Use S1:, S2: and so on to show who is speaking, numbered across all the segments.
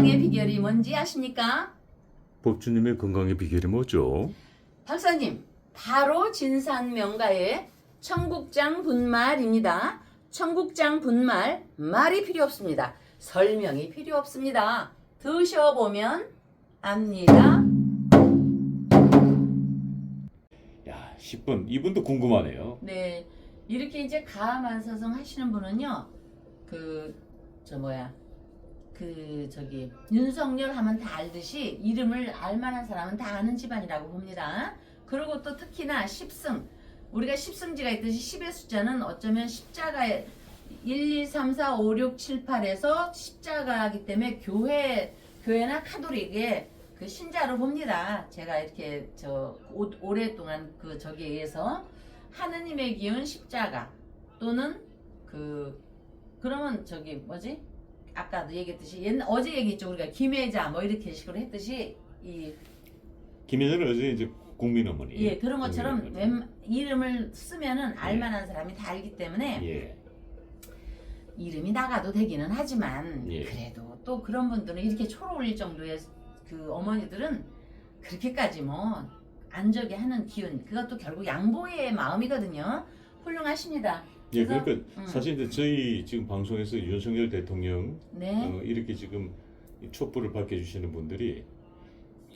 S1: 건강의 비결이 뭔지 아십니까?
S2: 법주님의 건강의 비결이 뭐죠?
S1: 박사님, 바로 진산 명가의 청국장 분말입니다. 청국장 분말 말이 필요 없습니다. 설명이 필요 없습니다. 드셔보면 압니다.
S2: 야, 10분. 이분도 궁금하네요.
S1: 네, 이렇게 이제 가만사성 하시는 분은요, 그, 저 뭐야, 그, 저기, 윤석열 하면 다 알듯이 이름을 알만한 사람은 다 아는 집안이라고 봅니다. 그리고 또 특히나 십승, 우리가 십승지가 있듯이 10의 숫자는 어쩌면 십자가에 1, 2, 3, 4, 5, 6, 7, 8에서 십자가이기 때문에 교회, 교회나 카톨릭의 그 신자로 봅니다. 제가 이렇게 저 오, 오랫동안 그 저기에 의해서 하느님의 기운 십자가 또는 그 그러면 저기 뭐지 아까도 얘기했듯이 옛날 어제 얘기했죠 우리가 김혜자 뭐 이렇게 식으로 했듯이 이
S2: 김혜자는 어제 이제 국민 어머니.
S1: 예, 그런 것처럼
S2: 국민
S1: 웬 이름을 쓰면은 알만한 사람이 다 알기 때문에
S2: 어머니. 예.
S1: 이름이 나가도 되기는 하지만
S2: 예.
S1: 그래도 또 그런 분들은 이렇게 초로 올릴 정도의 그 어머니들은 그렇게까지 뭐 안적이 하는 기운 그것도 결국 양보의 마음이거든요 훌륭하십니다
S2: 예,
S1: 그래서-
S2: 그러니까
S1: 음.
S2: 사실 이제 저희 지금 방송에서 윤석열 대통령
S1: 네
S2: 어, 이렇게 지금 이 촛불을 밝혀주시는 분들이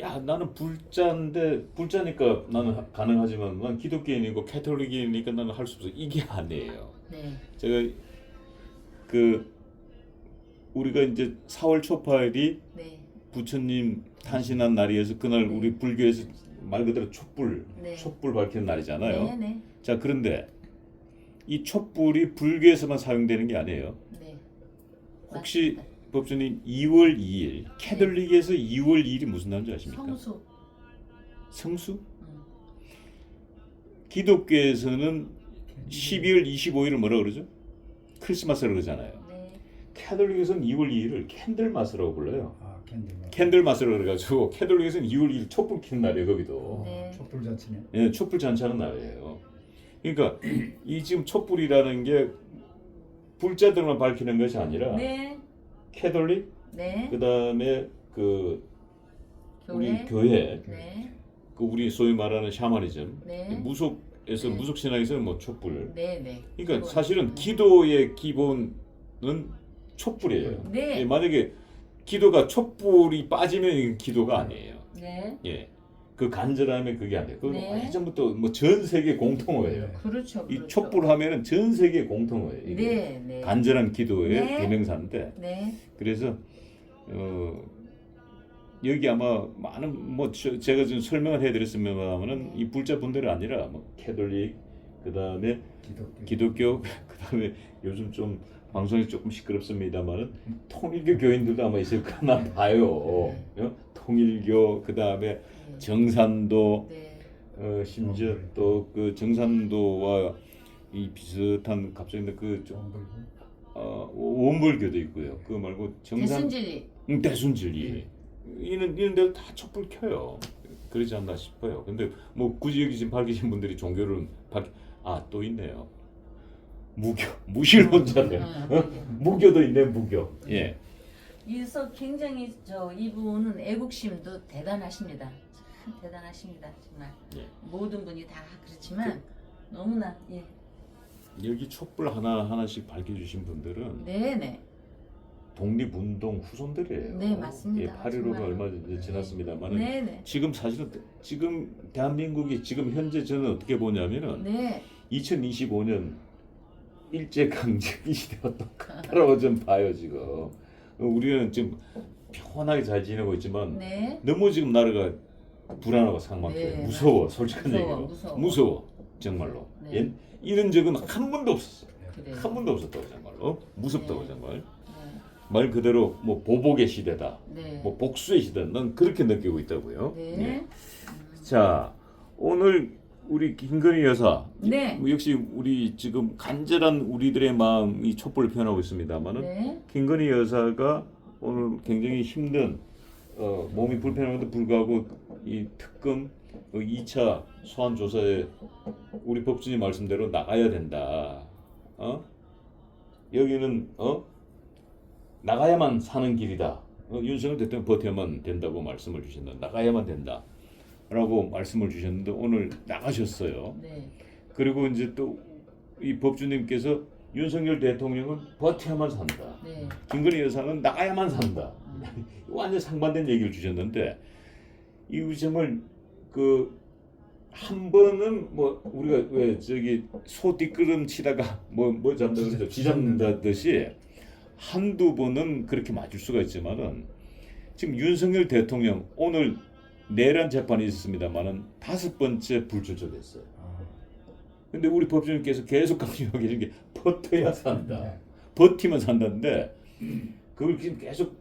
S2: 야 나는 불자인데 불자니까 나는 하- 가능하지만 난 기독교인이고 캐톨릭이니까 나는 할 수 없어 이게 아니에요.
S1: 네.
S2: 제가 그 우리가 이제 4월 초파일이
S1: 네.
S2: 부처님 탄신한 날이어서 그날
S1: 네.
S2: 우리 불교에서 말 그대로 촛불
S1: 네.
S2: 촛불 밝히는 날이잖아요.
S1: 네, 네,
S2: 자 그런데 이 촛불이 불교에서만 사용되는 게 아니에요.
S1: 네.
S2: 혹시
S1: 맞습니다.
S2: 법주님 2월 2일 캐톨릭에서 2월 2일이 무슨 날인지 아십니까?
S1: 성수.
S2: 성수?
S1: 음.
S2: 기독교에서는 12월 25일을 뭐라 그러죠? 크리스마스라고 그러잖아요.
S1: 네.
S2: 캐톨릭에서는 2월 2일을 캔들마스라고 불러요.
S3: 아 캔들마.
S2: 캔들마스라고 그래가지고 캐톨릭에서는 2월 2일 촛불 켜는 날이에요 거기도.
S1: 네.
S3: 촛불 잔치네.
S2: 예, 촛불 잔치하는 날이에요. 그러니까 이 지금 촛불이라는 게 불자들만 밝히는 것이 아니라
S1: 네.
S2: 캐톨릭
S1: 네.
S2: 그 다음에 그 우리
S1: 교회. 네.
S2: 그 우리 소위 말하는 샤머니즘
S1: 네.
S2: 무속에서
S1: 네.
S2: 무속 신앙에서는 뭐 촛불.
S1: 네, 네.
S2: 그러니까 사실은 기도의 기본은 촛불이에요.
S1: 네.
S2: 예, 만약에 기도가 촛불이 빠지면 이건 기도가 아니에요.
S1: 네.
S2: 예. 그 간절함에 그게 안 돼요. 그거
S1: 네.
S2: 예전부터 뭐 전 세계 공통어예요.
S1: 그렇죠.
S2: 이
S1: 그렇죠.
S2: 촛불 하면은 전 세계 공통어예요. 이게.
S1: 네, 네.
S2: 간절한 기도의
S1: 네.
S2: 대명사인데
S1: 네.
S2: 그래서 어 여기 아마 많은 뭐 저- 제가 지금 설명을 해드렸습니다만은 이 불자 분들이 아니라 뭐 캐톨릭 그 다음에
S3: 기독교.
S2: 기독교 그 다음에 요즘 좀 방송이 조금 시끄럽습니다만은 통일교 교인들도 아마 있을 거나 봐요. 어? 통일교 그 다음에
S1: 네.
S2: 정산도
S1: 네.
S2: 어, 심지어 또 그 정산도와 이 비슷한 갑자기 그 좀,
S3: 원불교.
S2: 어, 원불교도 있고요. 그거 말고 정산
S1: 대순진리.
S2: 음, 대순진리 이런 이런 데도 다 촛불 켜요. 그러지 않나 싶어요. 근데 뭐 굳이 여기 지금 밝히신 분들이 종교를 밝아또 있네요. 무교 무신론자들
S1: 아,
S2: 어?
S1: 네.
S2: 무교도 있네 무교. 예.
S1: 그래서 굉장히 저 이분은 애국심도 대단하십니다. 참 대단하십니다. 정말
S2: 예.
S1: 모든 분이 다 그렇지만 너무나 예.
S2: 여기 촛불 하나 하나씩 밝혀주신 분들은
S1: 네네.
S2: 독립운동 후손들이에요.
S1: 네, 맞습니다.
S2: 예, 8.15가
S1: 정말.
S2: 얼마 전에 지났습니다만은
S1: 네네.
S2: 지금 사실은 지금 대한민국이 지금 현재 저는 어떻게 보냐면은
S1: 네.
S2: 2025년 일제 강점기 시대와 똑같다고 좀 봐요 지금. 어, 우리는 지금 평온하게 잘 지내고 있지만
S1: 네.
S2: 너무 지금 나라가 불안하고 상막해
S1: 네,
S2: 무서워 솔직한
S1: 무서워,
S2: 얘기로
S1: 무서워.
S2: 무서워 정말로
S1: 네.
S2: 예? 이런 적은 한 번도 없었어
S1: 그래요.
S2: 한 번도 없었다고 정말로 무섭다고
S1: 네.
S2: 정말
S1: 네.
S2: 말 그대로 뭐 보복의 시대다
S1: 네.
S2: 뭐 복수의 시대 난 그렇게 느끼고 있다고요
S1: 네.
S2: 예. 자 오늘 우리 김건희 여사
S1: 네.
S2: 뭐 역시 우리 지금 간절한 우리들의 마음이 촛불을 표현하고 있습니다만은
S1: 네.
S2: 김건희 여사가 오늘 굉장히 힘든 어, 몸이 불편함에도 불구하고 이 특검 어, 2차 소환 조사에 우리 법준이 말씀대로 나가야 된다. 어? 여기는 어? 나가야만 사는 길이다. 어, 윤석열 대통령 버텨야만 된다고 말씀을 주셨는데 나가야만 된다 라고 말씀을 주셨는데 오늘 나가셨어요.
S1: 네.
S2: 그리고 이제 또 이 법주님께서 윤석열 대통령은 버텨야만 산다.
S1: 네.
S2: 김건희 여사는 나가야만 산다. 완전 상반된 얘기를 주셨는데 이 정말 그 한 번은 뭐 우리가 왜 저기 소 뒷걸음 치다가 뭐뭐 잡는다 그러죠 쥐 잡는다듯이 한두 번은 그렇게 맞을 수가 있지만은 지금 윤석열 대통령 오늘 내란 재판이 있었습니다만은 다섯 번째 불출석했어요. 근데 우리 법조인께서 계속 강조하고 계신 게 버텨야 산다. 버티면 산다는데 그걸 지금 계속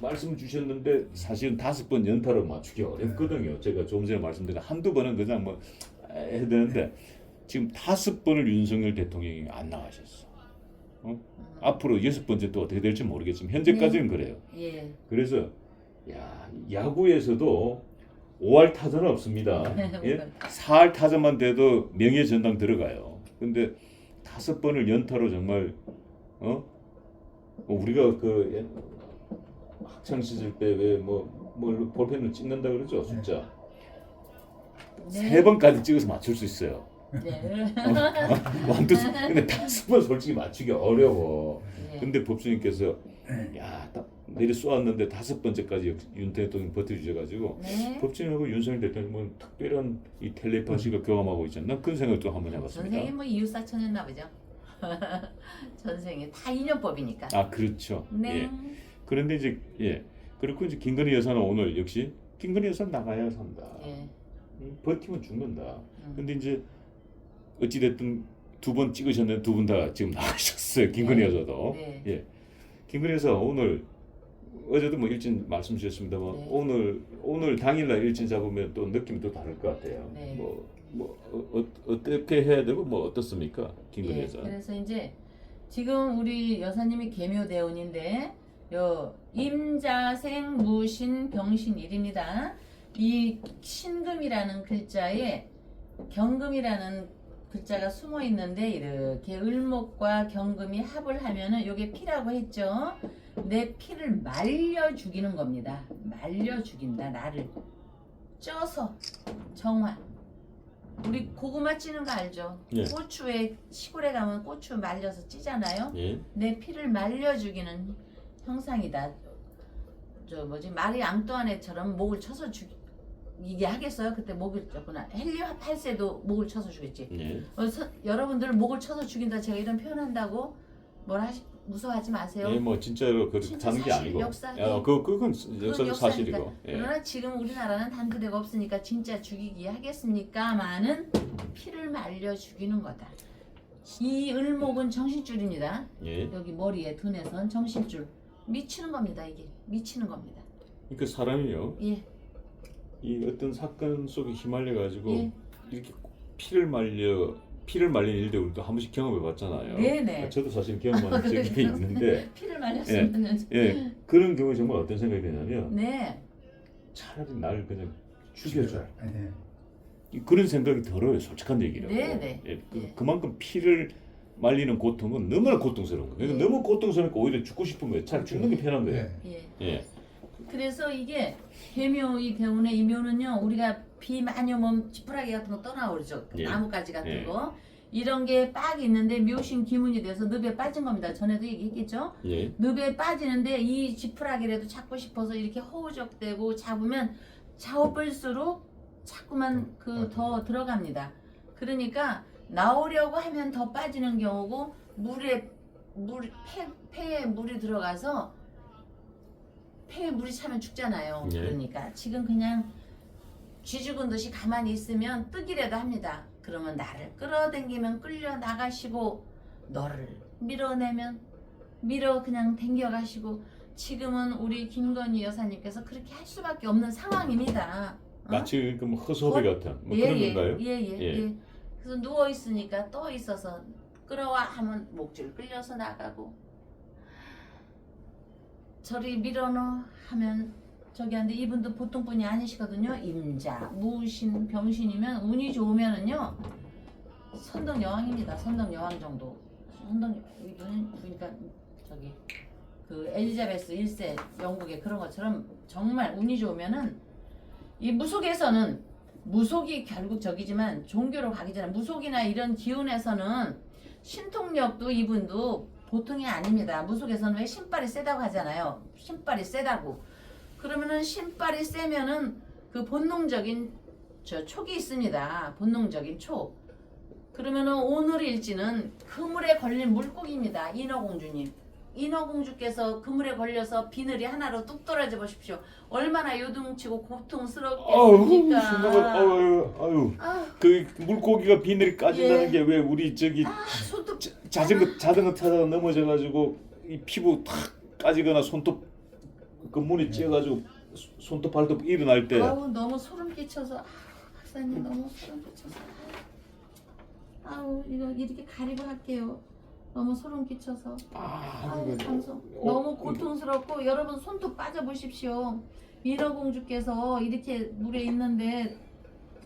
S2: 말씀 주셨는데 사실은 다섯 번 연타로 맞추기 어렵거든요. 제가 조금 전에 말씀드린 한두 번은 그냥 뭐 해야 되는데 지금 다섯 번을 윤석열 대통령이 안 나가셨어. 어? 앞으로 여섯 번째 또 어떻게 될지 모르겠지만 현재까지는 그래요.
S1: 예.
S2: 그래서 야 야구에서도 5할 타자는 없습니다. 예? 4할 타자만 돼도 명예 전당 들어가요. 근데 다섯 번을 연타로 정말 어 우리가 그 옛- 학창 시절 때 왜뭐 뭘로 볼펜을 찍는다 그러죠 숫자 세 번까지 찍어서 맞출 수 있어요.
S1: 네.
S2: 완투 근데 다섯 번 솔직히 맞추기 어려워.
S1: 예.
S2: 근데 법수님께서 야 딱 내리 쏘았는데 다섯 번째까지 역- 윤 대통령 버텨주셔가지고
S1: 네.
S2: 법진하고 윤석열 대통령은 특별한 이 텔레파시가 교감하고 있지 않나 그런 생각도 한번 해봤습니다.
S1: 전생에 뭐 이웃사촌이었나 보죠. 전생에 다 인연법이니까.
S2: 아 그렇죠.
S1: 네.
S2: 예. 그런데 이제 예 그렇고 이제 김건희 여사는 오늘 역시 김건희 여사 는 나가야 산다.
S1: 예.
S2: 음, 버티면 죽는다.
S1: 음.
S2: 근데 이제 어찌 됐든 두 번 찍으셨는데 두 분 다 지금 나가셨어요. 김건희
S1: 네.
S2: 여사도.
S1: 네.
S2: 예. 김건희 여사 오늘 어제도 뭐 일진 말씀 주셨습니다만
S1: 네.
S2: 오늘 오늘 당일날 일진 잡으면 또 느낌이 또 다를 것 같아요.
S1: 네.
S2: 뭐, 뭐 어, 어, 어떻게 해야 되고 뭐 어떻습니까, 김건희
S1: 예,
S2: 여사?
S1: 그래서 이제 지금 우리 여사님이 계묘대운인데 요 임자생 무신 병신일입니다. 이 신금이라는 글자에 경금이라는 글자가 숨어 있는데 이렇게 을목과 경금이 합을 하면은 요게 피라고 했죠. 내 피를 말려 죽이는 겁니다. 말려 죽인다 나를 쪄서 정화. 우리 고구마 찌는 거 알죠?
S2: 예.
S1: 고추에 시골에 가면 고추 말려서 찌잖아요.
S2: 예.
S1: 내 피를 말려 죽이는 형상이다. 저 뭐지 마리 앙뚜아네처럼 목을 쳐서 죽이 게 하겠어요? 그때 목을 쳤구나. 헨리 8세도 목을 쳐서 죽였지.
S2: 예.
S1: 어, 서, 여러분들 목을 쳐서 죽인다 제가 이런 표현한다고 뭐라 하시 무서워하지 마세요.
S2: 예, 뭐 진짜로 그렇게
S1: 진짜
S2: 하는 게
S1: 사실,
S2: 아니고.
S1: 역사.
S2: 야, 그 그건 역사적. 사실이고. 예.
S1: 그러나 지금 우리나라는 단두대가 없으니까 진짜 죽이기 하겠습니까마는 피를 말려 죽이는 거다. 이 을목은 정신줄입니다.
S2: 예.
S1: 여기 머리에 두뇌선 정신줄 미치는 겁니다. 이게 미치는 겁니다.
S2: 그러니까 사람이요.
S1: 예,
S2: 이 어떤 사건 속에 휘말려 가지고
S1: 예.
S2: 이렇게 피를 말려 피를 말리는 일도 우리도 한 번씩 경험해 봤잖아요.
S1: 네네.
S2: 저도 사실 경험한 적이 있는데
S1: 피를 말렸으면
S2: 예 그런 경우에 정말 어떤 생각이 드냐면
S1: 네,
S2: 차라리 나를 그냥 죽여줘
S3: 네.
S2: 이- 그런 생각이 들어요 솔직한 얘기라고
S1: 네네.
S2: 예, 그,
S1: 예.
S2: 그만큼 피를 말리는 고통은 너무나 고통스러운 거예요 그러니까
S1: 예.
S2: 너무 고통스러우니까 오히려 죽고 싶은 거예요 차라리 죽는 게 편한 거예요
S3: 네.
S1: 예.
S2: 예
S1: 그래서 이게 개묘 이 대운의 이 묘는요 우리가 비 많이 오면 지푸라기 같은 거 떠나오르죠
S2: 예.
S1: 나뭇가지 같은
S2: 예.
S1: 거 이런 게빡 있는데 묘신 기문이 돼서 늪에 빠진 겁니다 전에도 얘기했겠죠
S2: 예.
S1: 늪에 빠지는데 이 지푸라기라도 잡고 싶어서 이렇게 허우적대고 잡으면 잡을수록 자꾸만 그 더 들어갑니다 그러니까 나오려고 하면 더 빠지는 경우고 물에 물 폐, 폐에 물이 들어가서 폐에 물이 차면 죽잖아요.
S2: 예.
S1: 그러니까 지금 그냥 쥐 죽은 듯이 가만히 있으면 뜨기라도 합니다. 그러면 나를 끌어당기면 끌려 나가시고 너를 밀어내면 밀어 그냥 당겨가시고 지금은 우리 김건희 여사님께서 그렇게 할 수밖에 없는 상황입니다. 어?
S2: 마치 그 뭐 허수아비 같은 뭐 그런 건가요?
S1: 예예
S2: 예.
S1: 예. 그래서 누워 있으니까 떠 있어서 끌어와 하면 목줄 끌려서 나가고 저리 밀어넣어 하면 저기 한데 이분도 보통 분이 아니시거든요. 임자, 무신, 병신이면 운이 좋으면은요 선덕 여왕입니다. 선덕 여왕 정도. 선덕 이분은 그러니까 저기 그 엘리자베스 1세 영국의 그런 것처럼 정말 운이 좋으면은 이 무속에서는 무속이 결국 적이지만 종교로 가기 전에 무속이나 이런 기운에서는 신통력도 이분도 보통이 아닙니다. 무속에서는 왜 신발이 세다고 하잖아요. 신발이 세다고. 그러면은 신발이 세면은 그 본능적인 저 촉이 있습니다. 본능적인 촉. 그러면은 오늘 일지는 그물에 걸린 물고기입니다. 인어공주님. 인어공주께서 그물에 걸려서 비늘이 하나로 뚝 떨어져 보십시오. 얼마나 요동치고 고통스럽겠습니까?
S2: 생각만 아유 아유
S1: 아,
S2: 그 물고기가 비늘이 까진다는
S1: 예.
S2: 게 왜 우리 저기
S1: 손톱
S2: 자, 자전거 자전거 타다가 넘어져가지고 이 피부 탁 까지거나 손톱 그 문이 찢어가지고 소- 손톱 발톱 일어날 때.
S1: 아우 너무 소름 끼쳐서. 아, 박사님 너무 소름 끼쳐서. 아우 이거 이렇게 가리고 할게요. 너무 소름 끼쳐서.
S2: 아,
S1: 아우 방송
S2: 어,
S1: 너무 고통스럽고 여러분 손톱 빠져 보십시오. 민어공주께서 이렇게 물에 있는데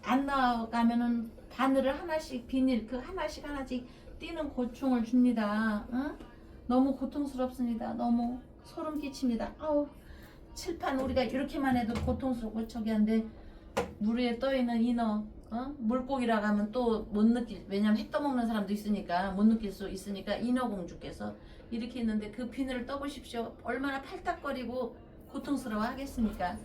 S1: 안 나가면은 바늘을 하나씩 비닐 그 하나씩 하나씩 띄는 고충을 줍니다. 응? 너무 고통스럽습니다. 너무 소름 끼칩니다. 아우 칠판 우리가 이렇게만 해도 고통스럽고 저기 한데 물 위에 떠 있는 인어 어? 물고기라고 하면 또 못 느낄 왜냐면 해 떠먹는 사람도 있으니까 못 느낄 수 있으니까 인어 공주께서 이렇게 있는데 그 비늘을 떠보십시오 얼마나 팔딱거리고 고통스러워 하겠습니까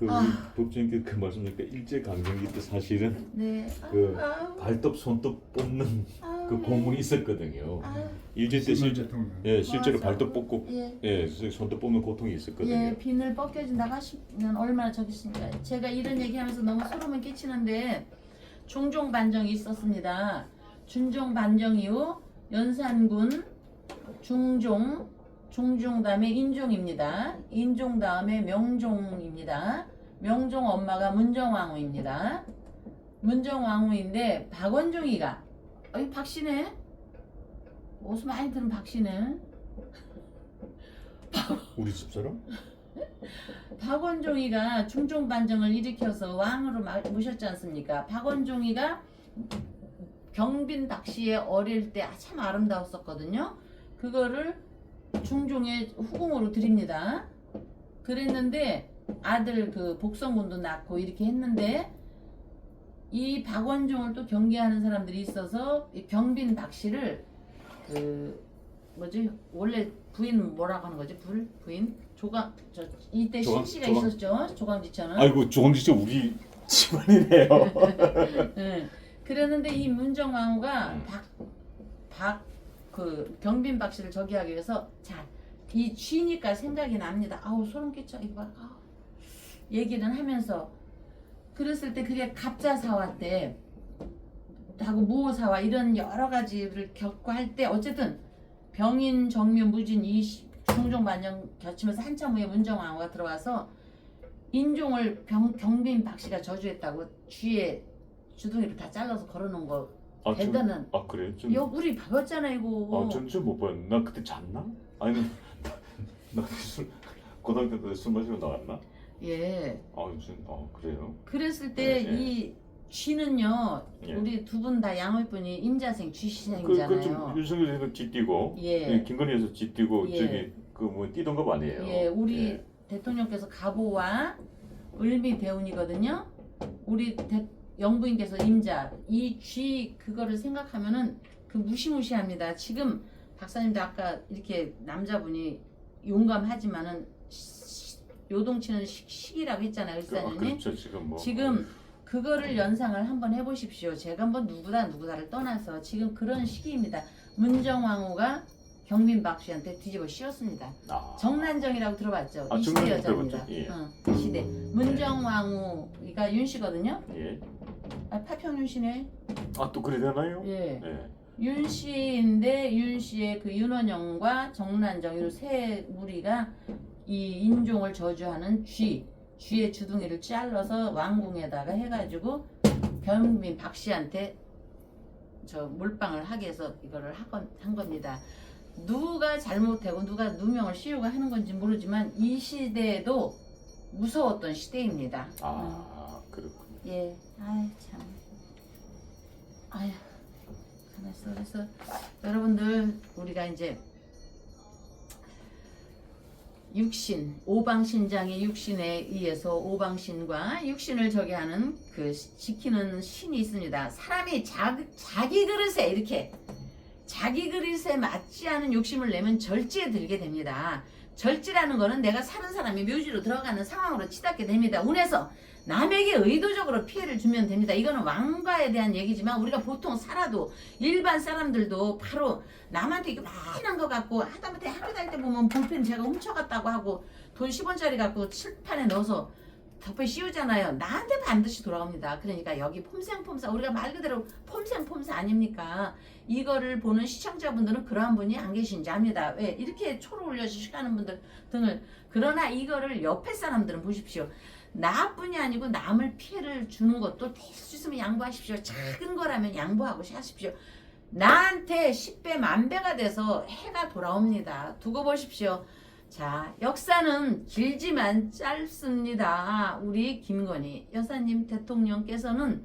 S2: 그
S1: 아.
S2: 법조님께 그 말씀드리니까 일제 강점기 때 사실은
S1: 네
S2: 그
S1: 아우,
S2: 발톱 손톱 뽑는
S1: 아우,
S2: 그 고문이 있었거든요.
S1: 아우,
S2: 일제 때 실,
S3: 대통령.
S2: 예, 실제로
S1: 맞아.
S2: 발톱 뽑고
S1: 예.
S2: 예, 손톱 뽑는 고통이 있었거든요.
S1: 예, 비늘 벗겨진다고 하시면 얼마나 있습니까? 제가 이런 얘기하면서 너무 소름을 끼치는데 중종 반정이 있었습니다. 중종 반정 이후 연산군 중종 중종 다음에 인종입니다. 인종 다음에 명종입니다. 명종 엄마가 문정왕후입니다. 문정왕후인데 박원종이가 어이 박씨네 옷을 많이 들은 박씨네
S2: 우리 집사람?
S1: 박원종이가 중종 반정을 일으켜서 왕으로 마- 모셨지 않습니까? 박원종이가 경빈 박씨의 어릴 때 참 아름다웠었거든요. 그거를 중종의 후궁으로 드립니다. 그랬는데 아들 그 복성군도 낳고 이렇게 했는데 이 박원종을 또 경계하는 사람들이 있어서 이 경빈 박씨를 그 뭐지 원래 부인 뭐라고 하는 거지 불 부인 조강 저 이때
S2: 조강-
S1: 신씨가
S2: 조강-
S1: 있었죠 조강지처는
S2: 아이고 조광지씨 우리 집안이네요.
S1: 예. 그랬는데 이 문정왕후가
S2: 음.
S1: 박박 그 경빈 박씨를 저기 하기 위해서 자 이 쥐니까 생각이 납니다. 아우 소름 끼쳐 이거 봐. 아우. 얘기는 하면서 그랬을 때 그게 갑자 사화 때 하고 무호 사화 이런 여러 가지를 겪고 할 때 어쨌든 병인 정묘 무진 이 시- 중종 반정 겹치면서 한참 후에 문정왕후가 들어와서 인종을 병, 경빈 박씨가 저주했다고 쥐에 주둥이를 다 잘라서 걸어놓은 거
S2: 아, 좀-
S1: 대단한
S2: 아 그래? 좀,
S1: 여 우리 봐봤잖아 이거
S2: 아, 전좀 못 봤는데 나 그때 잤나? 아니 나술 고등학교 때 술 마시고 나왔나? 예아 무슨 아 그래요?
S1: 그랬을 때
S2: 예, 예.
S1: 이 쥐는요
S2: 예.
S1: 우리 두 분 다 양울분이 임자생
S2: 그그좀
S1: 쥐시생이잖아요
S2: 윤석열에서 쥐 뛰고
S1: 예.
S2: 예, 김건희에서 쥐 뛰고
S1: 예.
S2: 저기 그 뭐 뛰던 거 아니에요?
S1: 예, 우리
S2: 예.
S1: 대통령께서 가보와 을미 대운이거든요. 우리 대, 영부인께서 임자 이 쥐 그거를 생각하면은 그 무시무시합니다. 지금 박사님도 아까 이렇게 남자분이 용감하지만은 시- 요동치는 시, 시기라고 했잖아요,
S2: 아,
S1: 의사님.
S2: 그렇죠 지금 뭐
S1: 지금 그거를 연상을 한번 해보십시오. 제가 한번 누구다 누구다를 떠나서 지금 그런 시기입니다. 문정왕후가 경민박 씨한테 뒤집어 씌웠습니다.
S2: 아,
S1: 정난정이라고 들어봤죠?
S2: 아,
S1: 이 시대
S2: 정난정
S1: 여자입니다.
S2: 들어봤죠. 예.
S1: 어, 이 시대. 문정왕후가 윤 씨거든요.
S2: 예.
S1: 아, 파평윤 씨네.
S2: 아 또 그래 되나요?
S1: 예.
S2: 예.
S1: 윤 씨인데 윤 씨의 그 윤원영과 정난정 이세 무리가 이 인종을 저주하는 쥐, 쥐의 주둥이를 잘라서 왕궁에다가 해가지고 변민 박 씨한테 저 몰빵을 하게 해서 이거를 하건, 한 겁니다. 누가 잘못하고 누가 누명을 씌우고 하는 건지 모르지만 이 시대에도 무서웠던 시대입니다. 음.
S2: 아 그렇군요.
S1: 예, 아이 참, 아휴, 가만있어. 그래서 여러분들 우리가 이제 육신, 오방신장의 육신에 의해서 오방신과 육신을 저기 하는 그 시- 지키는 신이 있습니다. 사람이 자, 자기 그릇에 이렇게 자기 그릇에 맞지 않은 욕심을 내면 절지에 들게 됩니다. 절지라는 거는 내가 사는 사람이 묘지로 들어가는 상황으로 치닫게 됩니다. 운에서 남에게 의도적으로 피해를 주면 됩니다. 이거는 왕과에 대한 얘기지만 우리가 보통 살아도 일반 사람들도 바로 남한테 이게 많이 것 같고 하다못해 학교 다닐 때 보면 볼펜 제가 훔쳐갔다고 하고 돈 10원짜리 갖고 칠판에 넣어서 덮에 씌우잖아요. 나한테 반드시 돌아옵니다. 그러니까 여기 폼생폼사 우리가 말 그대로 폼생폼사 아닙니까? 이거를 보는 시청자분들은 그러한 분이 안 계신지 압니다. 왜 이렇게 초를 올려주시고 하는 분들 등을 그러나 이거를 옆에 사람들은 보십시오. 나뿐이 아니고 남을 피해를 주는 것도 될수 있으면 양보하십시오. 작은 거라면 양보하고 하십시오. 나한테 10배 만배가 돼서 해가 돌아옵니다. 두고 보십시오. 자, 역사는 길지만 짧습니다. 우리 김건희 여사님 대통령께서는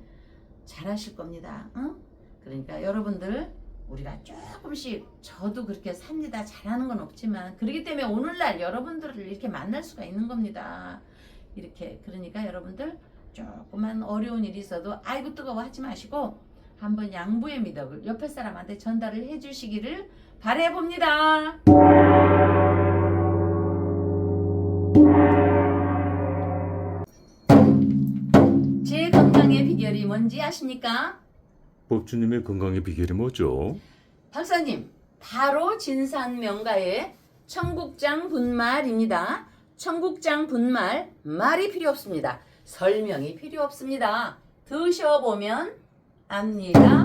S1: 잘하실 겁니다. 응? 그러니까 여러분들 우리가 조금씩 저도 그렇게 삽니다. 잘하는 건 없지만 그렇기 때문에 오늘날 여러분들을 이렇게 만날 수가 있는 겁니다. 이렇게 그러니까 여러분들 조그만 어려운 일이 있어도 아이고 뜨거워 하지 마시고 한번 양보의 미덕을 옆에 사람한테 전달을 해주시기를 바래봅니다. 제 건강의 비결이 뭔지 아십니까?
S2: 법주님의 건강의 비결이 뭐죠?
S1: 박사님, 바로 진산명가의 청국장 분말입니다. 청국장 분말 말이 필요 없습니다. 설명이 필요 없습니다. 드셔보면 압니다.